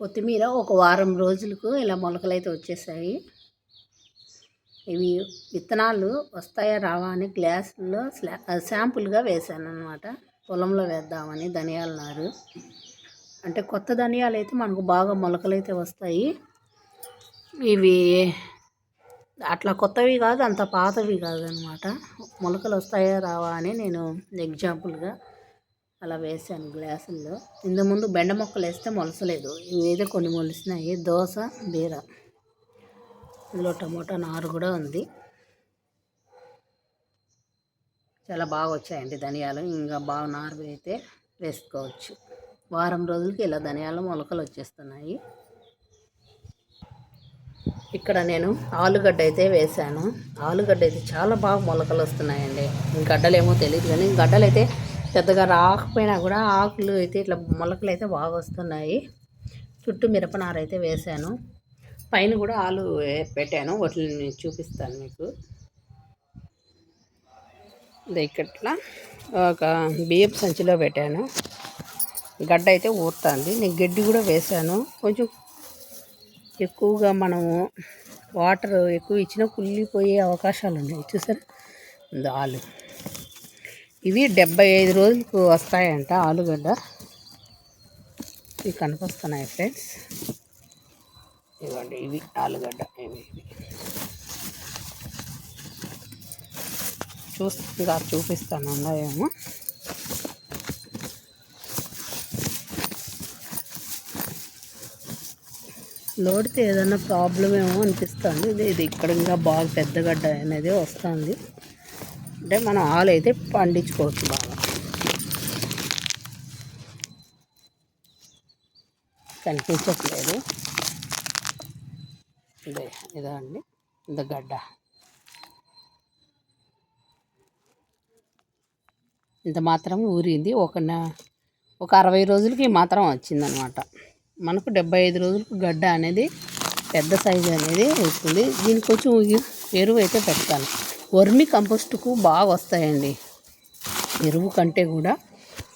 కొత్తిమీర ఒక వారం రోజులకు ఇలా మొలకలైతే వచ్చేసాయి. ఇవి విత్తనాలు వస్తాయా రావా అని గ్లాసుల్లో శాంపుల్గా వేసాను అనమాట పొలంలో వేద్దామని ధనియాల నారు. అంటే కొత్త ధనియాలు అయితే మనకు బాగా మొలకలైతే వస్తాయి. ఇవి అట్లా కొత్తవి కాదు అంత పాతవి కాదు అనమాట మొలకలు వస్తాయా రావా అని నేను ఎగ్జాంపుల్గా అలా వేసాను గ్లాసుల్లో. ఇంతకుముందు బెండ మొక్కలు వేస్తే మొలసలేదు. ఇవేదో కొన్ని మొలిసినాయి. దోశ బీర. ఇందులో టమోటా నారు కూడా ఉంది. చాలా బాగా వచ్చాయండి ధనియాలు. ఇంకా బాగా నారు అయితే వేసుకోవచ్చు. వారం రోజులకి ఇలా ధనియాలు మొలకలు వచ్చేస్తున్నాయి. ఇక్కడ నేను ఆలుగడ్డ అయితే వేశాను ఆలుగడ్డ అయితే చాలా బాగా మొలకలు వస్తున్నాయండి. గడ్డలు ఏమో తెలియదు కానీ గడ్డలు అయితే పెద్దగా రాకపోయినా కూడా ఆకులు అయితే ఇట్లా మొలకలు అయితే బాగా వస్తున్నాయి. చుట్టూ మిరపనార అయితే వేశాను. పైన కూడా ఆలు పెట్టాను. వాటిని చూపిస్తాను మీకు. ఇక్కట్లా ఒక బియ్యపు సంచిలో పెట్టాను. గడ్డ అయితే ఊరుతుంది. నేను గడ్డి కూడా వేశాను. కొంచెం ఎక్కువగా మనము వాటర్ ఎక్కువ ఇచ్చినా కుళ్ళిపోయే అవకాశాలు ఉన్నాయి. చూసారా? ఆలు. ఇవి డెబ్బై ఐదు రోజులకు వస్తాయంట ఆలుగడ్డ. ఇవి కనిపిస్తున్నాయి ఫ్రెండ్స్. ఇవ్వండి ఇవి ఆలుగడ్డ ఇవి ఇవి. చూస్తా చూపిస్తాను ఉన్నాయేమో లోడితే ఏదైనా ప్రాబ్లం ఏమో అనిపిస్తుంది. ఇది ఇది ఇక్కడ ఇంకా బాగా పెద్ద గడ్డ అనేది వస్తుంది. అంటే మనం ఆలు అయితే పండించుకోవచ్చు బాగా. కనిపించట్లేదు. ఇదే ఇదా అండి. ఇంత గడ్డ. ఇంత మాత్రం ఊరింది. ఒక ఒక అరవై రోజులకి మాత్రం వచ్చిందనమాట. మనకు డెబ్బై ఐదు రోజులకు గడ్డ అనేది పెద్ద సైజు అనేది వస్తుంది దీనికి కొంచెం ఎరువు అయితే పెడతాను. వర్మి కంపోస్ట్కు బాగా వస్తాయండి. ఎరువు కంటే కూడా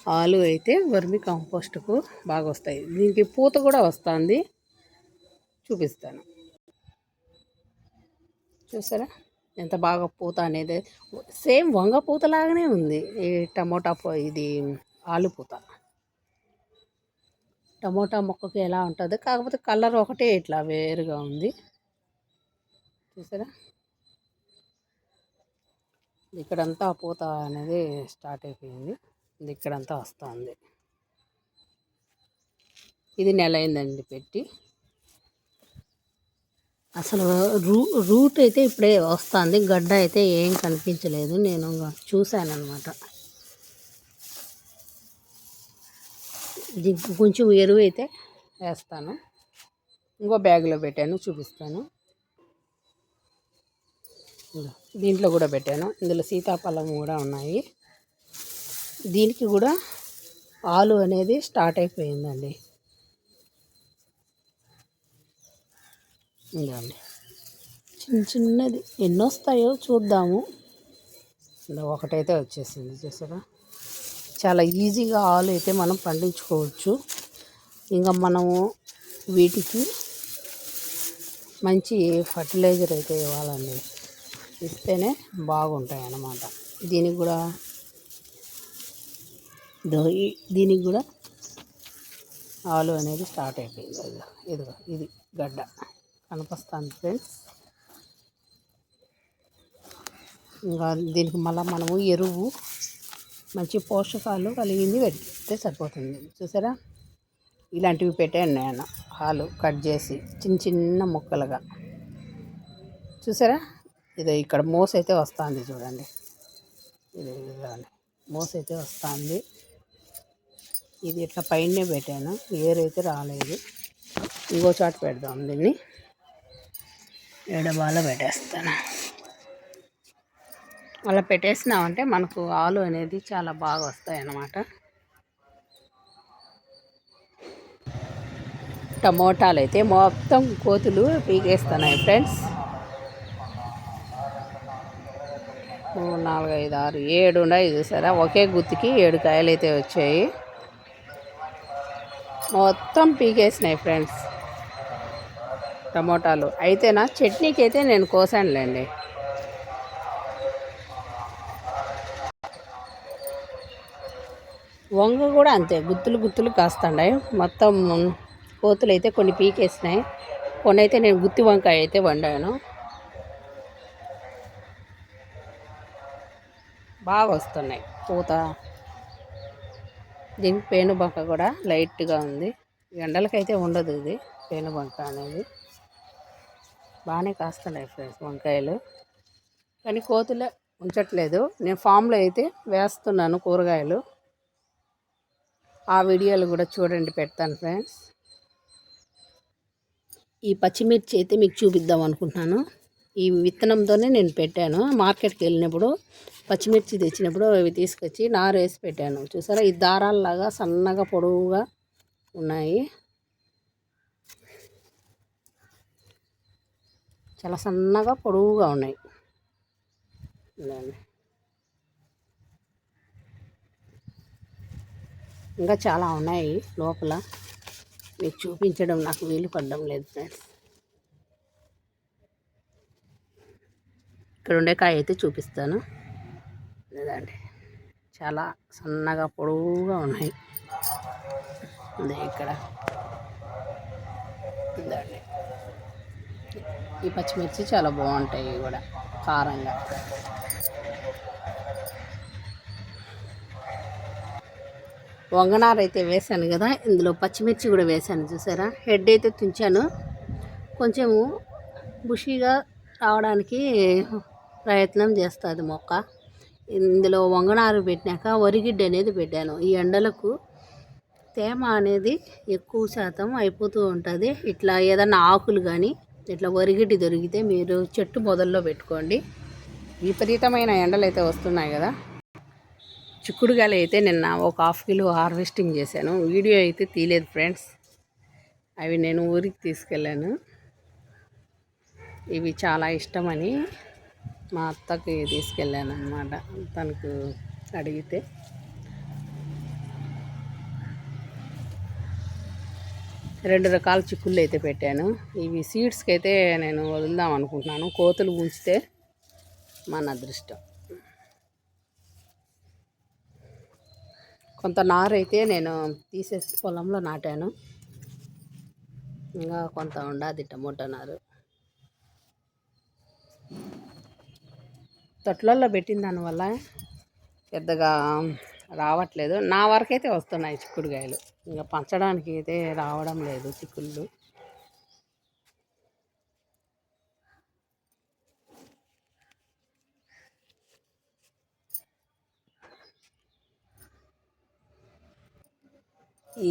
ఆలు అయితే వర్మి కంపోస్ట్కు బాగా వస్తాయి. దీనికి పూత కూడా వస్తుంది. చూపిస్తాను. చూసారా? ఎంత బాగా పూత అనేది. సేమ్ వంగ పూత లాగానే ఉంది. ఈ టమోటా ఇది ఆలు పూత. టమోటా మొక్కకి ఎలా ఉంటుంది? కాకపోతే కలర్ ఒకటే ఇట్లా వేరుగా ఉంది. చూసారా? ఇక్కడంతా పూత అనేది స్టార్ట్ అయిపోయింది. ఇది ఇక్కడంతా వస్తుంది. ఇది నెల అయిందండి పెట్టి. అసలు రూ రూట్ అయితే ఇప్పుడే వస్తుంది. గడ్డ అయితే ఏం కనిపించలేదు. నేను చూశాను అనమాట దీనికి కొంచెం ఎరువు అయితే వేస్తాను. ఇంకో బ్యాగ్లో పెట్టాను చూపిస్తాను. దీంట్లో కూడా పెట్టాను. ఇందులో సీతాఫలం కూడా ఉన్నాయి. దీనికి కూడా ఆలు అనేది స్టార్ట్ అయిపోయిందండి. ఇదండి చిన్న చిన్నది. ఎన్ని వస్తాయో చూద్దాము ఒకటైతే వచ్చేసింది చూసారా? చాలా ఈజీగా ఆలు అయితే మనం పండించుకోవచ్చు. ఇంకా మనము వీటికి మంచి ఫర్టిలైజర్ అయితే ఇవ్వాలండి. ఇస్తేనే బాగుంటాయి అన్నమాట దీనికి కూడా దీనికి కూడా ఆలు అనేది స్టార్ట్ అయిపోయింది. ఇదిగో ఇది గడ్డ కనిపిస్తుంది ఫ్రెండ్స్. ఇంకా దీనికి మళ్ళీ మనము ఎరువు మంచి పోషకాలు కలిగింది పెడితే సరిపోతుంది. చూసారా? ఇలాంటివి పెట్టాను నేను ఆలు కట్ చేసి చిన్న చిన్న ముక్కలుగా. చూసారా? ఇది ఇక్కడ మోస అయితే వస్తుంది చూడండి. ఇది ఇదిగోండి. మోస్ అయితే వస్తుంది. ఇది ఇట్లా పైనే పెట్టాను. ఏరైతే రాలేదు. ఇంకో చోట పెడదాం దీన్ని. ఎడబాల పెట్టేస్తాను. అలా పెట్టేసినామంటే మనకు ఆలు అనేది చాలా బాగా వస్తాయి అన్నమాట టమోటాలు అయితే మొత్తం కోతులు పీకేస్తున్నాయి ఫ్రెండ్స్. నాలుగు ఐదు ఆరు ఏడు ఉన్నాయి. చూసారా ఒకే గుత్తికి ఏడు కాయలు అయితే వచ్చాయి. మొత్తం పీకేసినాయి ఫ్రెండ్స్ టమోటాలు. అయితేనా చట్నీకి అయితే నేను కోసానులేండి. వంగ కూడా అంతే గుత్తులు గుత్తులు కాస్తుండాయి మొత్తం కోతులు అయితే కొన్ని పీకేసినాయి. కొన్ని అయితే నేను గుత్తి వంకాయ అయితే వండాను. బాగా వస్తున్నాయి. పూత దీనికి పేనుబంక కూడా లైట్గా ఉంది. ఎండలకైతే ఉండదు ఇది. పేనుబంక అనేది బాగానే కాస్తున్నాయి ఫ్రెండ్స్ వంకాయలు. కానీ కోతులే ఉంచట్లేదు. నేను ఫామ్లో అయితే వేస్తున్నాను కూరగాయలు. ఆ వీడియోలు కూడా చూడండి పెడతాను ఫ్రెండ్స్. ఈ పచ్చిమిర్చి అయితే మీకు చూపిద్దాం అనుకుంటున్నాను. ఈ విత్తనంతోనే నేను పెట్టాను. మార్కెట్కి వెళ్ళినప్పుడు పచ్చిమిర్చి తెచ్చినప్పుడు అవి తీసుకొచ్చి నారు వేసి పెట్టాను. చూసారా? ఈ దారాల్లాగా సన్నగా పొడవుగా ఉన్నాయి. చాలా సన్నగా పొడవుగా ఉన్నాయి. ఇంకా చాలా ఉన్నాయి లోపల. మీకు చూపించడం నాకు వీలు పడడం లేదు ఫ్రెండ్స్. ఇక్కడ ఉండే కాయ అయితే చూపిస్తాను. లేదండి చాలా సన్నగా పొడవుగా ఉన్నాయి. అదే ఇక్కడ. ఇదండి ఈ పచ్చిమిర్చి చాలా బాగుంటాయి కూడా కారంగా. వంగనారు అయితే వేసాను కదా ఇందులో పచ్చిమిర్చి కూడా వేసాను చూసారా? హెడ్ అయితే తుంచాను. కొంచెము బుషీగా రావడానికి ప్రయత్నం చేస్తుంది మొక్క. ఇందులో వంగనారు పెట్టినాక వరిగిడ్డ అనేది పెట్టాను. ఈ ఎండలకు తేమ అనేది ఎక్కువ శాతం అయిపోతూ ఉంటుంది. ఇట్లా ఏదన్నా ఆకులు కానీ ఇట్లా వరిగిడ్డి దొరికితే మీరు చెట్టు మొదల్లో పెట్టుకోండి. విపరీతమైన ఎండలు అయితే వస్తున్నాయి కదా. చిక్కుడుగాయలు అయితే నిన్న ఒక హాఫ్ కిలో హార్వెస్టింగ్ చేశాను. వీడియో అయితే తీయలేదు ఫ్రెండ్స్. అవి నేను ఊరికి తీసుకెళ్ళాను. ఇవి చాలా ఇష్టమని మా అత్తకి తీసుకెళ్ళాను అనమాట తనకు అడిగితే. రెండు రకాల చిక్కుళ్ళు అయితే పెట్టాను. ఇవి సీడ్స్కి అయితే నేను వదులుదాం అనుకుంటున్నాను. కోతులు ఉంచితే మన అదృష్టం. కొంత నారు అయితే నేను తీసేసి పొలంలో నాటాను. ఇంకా కొంత ఉండాది టమోటా నారు. తొట్లల్లో పెట్టిన దానివల్ల పెద్దగా రావట్లేదు. నా వరకైతే వస్తున్నాయి చిక్కుడుకాయలు. ఇంకా పంచడానికి అయితే రావడం లేదు చిక్కుళ్ళు.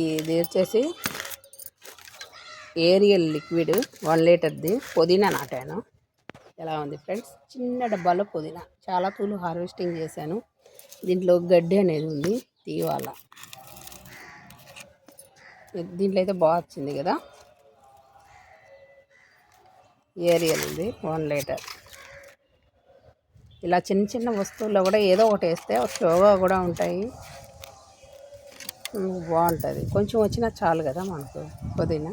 ఇది వచ్చేసి ఏరియల్ లిక్విడ్ వన్ లీటర్ది. పుదీనా నాటాను. ఎలా ఉంది ఫ్రెండ్స్? చిన్న డబ్బాలో పుదీనా. చాలా పూలు హార్వెస్టింగ్ చేశాను. దీంట్లో గడ్డి అనేది ఉంది తీవాల. దీంట్లో అయితే బాగా వచ్చింది కదా? ఏరియల్ ఉంది వన్ లీటర్. ఇలా చిన్న చిన్న వస్తువుల్లో కూడా ఏదో ఒకటి వేస్తే షోగా కూడా ఉంటాయి. బాగుంటుంది. కొంచెం వచ్చినా చాలు కదా మనకు పుదీనా.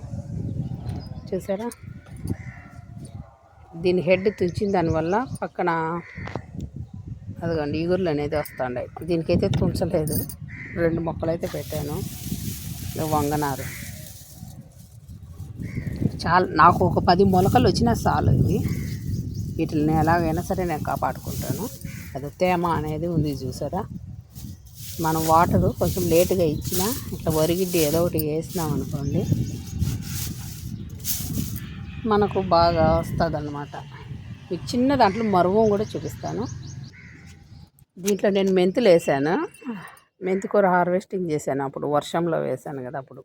చూసారా? దీని హెడ్ తుంచిన దానివల్ల పక్కన అదిగోండి ఈగుర్లు అనేది వస్తుండే దీనికైతే తుంచలేదు. రెండు మొక్కలు అయితే పెట్టాను. వంగనారు. చాలా నాకు ఒక పది మొలకలు వచ్చినా చాలు ఇది వీటిని ఎలాగైనా సరే నేను కాపాడుకుంటాను. అది తేమ అనేది ఉంది చూసారా? మనం వాటరు కొంచెం లేటుగా ఇచ్చినా ఇట్లా వరిగిడ్డి ఏదో ఒకటి వేసినాం అనుకోండి మనకు బాగా వస్తుంది అన్నమాట మీకు చిన్న దాంట్లో మరువం కూడా చూపిస్తాను. దీంట్లో నేను మెంతులు వేసాను. మెంతికూర హార్వెస్టింగ్ చేశాను అప్పుడు వర్షంలో వేసాను కదా అప్పుడు.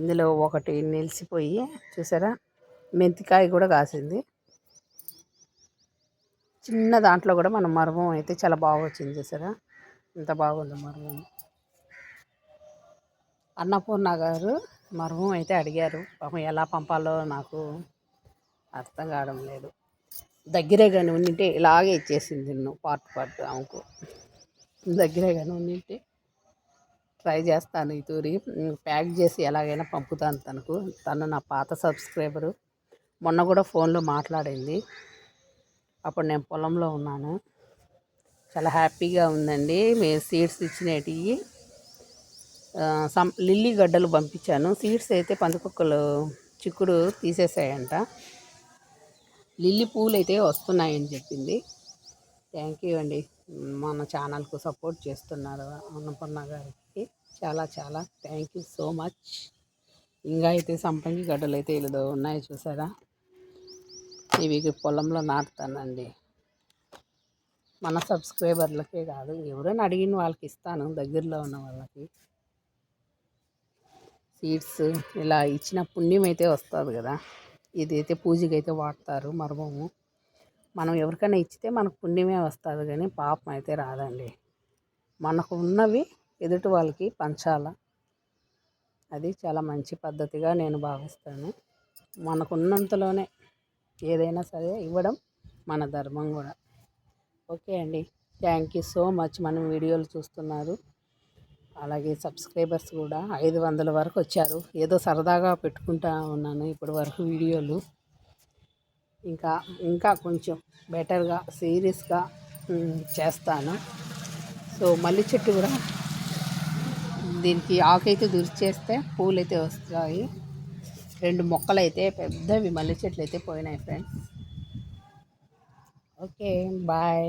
ఇందులో ఒకటి నిలిచిపోయి చూసారా? మెంతికాయ కూడా కాసింది. చిన్న దాంట్లో కూడా మన మర్మం అయితే చాలా బాగా వచ్చింది చూసారా? ఇంత బాగుంది మర్మం అన్నపూర్ణ గారు మర్మం అయితే అడిగారు. పాపం ఎలా పంపాలో నాకు అర్థం కావడం లేదు. దగ్గరే కానీ ఉండింటే ఇలాగే ఇచ్చేసింది నిన్ను పార్ట్ పార్ట్ ఆమెకు. దగ్గరే కానీ ఉండింటే ట్రై చేస్తాను ఈ తూరి. ప్యాక్ చేసి ఎలాగైనా పంపుతాను తనకు. తను నా పాత సబ్స్క్రైబరు. మొన్న కూడా ఫోన్లో మాట్లాడింది. అప్పుడు నేను పొలంలో ఉన్నాను. చాలా హ్యాపీగా ఉందండి. మీ సీడ్స్ ఇచ్చినవి సం లిల్లీ గడ్డలు పంపించాను. సీడ్స్ అయితే పందికొక్కలు చిక్కుడు తీసేసాయంట. లిల్లీ పూలు అయితే వస్తున్నాయని చెప్పింది. థ్యాంక్ యూ అండి. మన ఛానల్కు సపోర్ట్ చేస్తున్నారు అన్నపూర్ణ గారికి. చాలా చాలా థ్యాంక్ యూ సో మచ్ ఇంకా అయితే సంపంగి గడ్డలు అయితే ఇలా ఉన్నాయి చూసారా? ఇవి పొలంలో నాటుతానండి. మన సబ్స్క్రైబర్లకే కాదు ఎవరైనా అడిగిన వాళ్ళకి ఇస్తాను దగ్గరలో ఉన్న వాళ్ళకి. సీడ్స్ ఇలా ఇచ్చిన పుణ్యం అయితే వస్తుంది కదా. ఇదైతే పూజకి అయితే వాడతారు మర్మము. మనం ఎవరికైనా ఇచ్చితే మనకు పుణ్యమే వస్తుంది కానీ పాపం అయితే రాదండి. మనకు ఉన్నవి ఎదుటి వాళ్ళకి పంచాల. అది చాలా మంచి పద్ధతిగా నేను భావిస్తాను. మనకున్నంతలోనే ఏదైనా సరే ఇవ్వడం మన ధర్మం కూడా. ఓకే అండి. Thank you so much. మనం వీడియోలు చూస్తున్నారు. అలాగే సబ్స్క్రైబర్స్ కూడా ఐదు వందల వరకు వచ్చారు. ఏదో సరదాగా పెట్టుకుంటా ఉన్నాను ఇప్పటి వరకు వీడియోలు. ఇంకా ఇంకా కొంచెం బెటర్గా సీరియస్గా చేస్తాను. సో మల్లి చెట్టు కూడా దీనికి ఆకైతే దురిచేస్తే పూలు అయితే వస్తాయి. రెండు మొక్కలు అయితే పెద్దవి మల్లె చెట్లు అయితే పోయినాయి ఫ్రెండ్స్. Okay bye.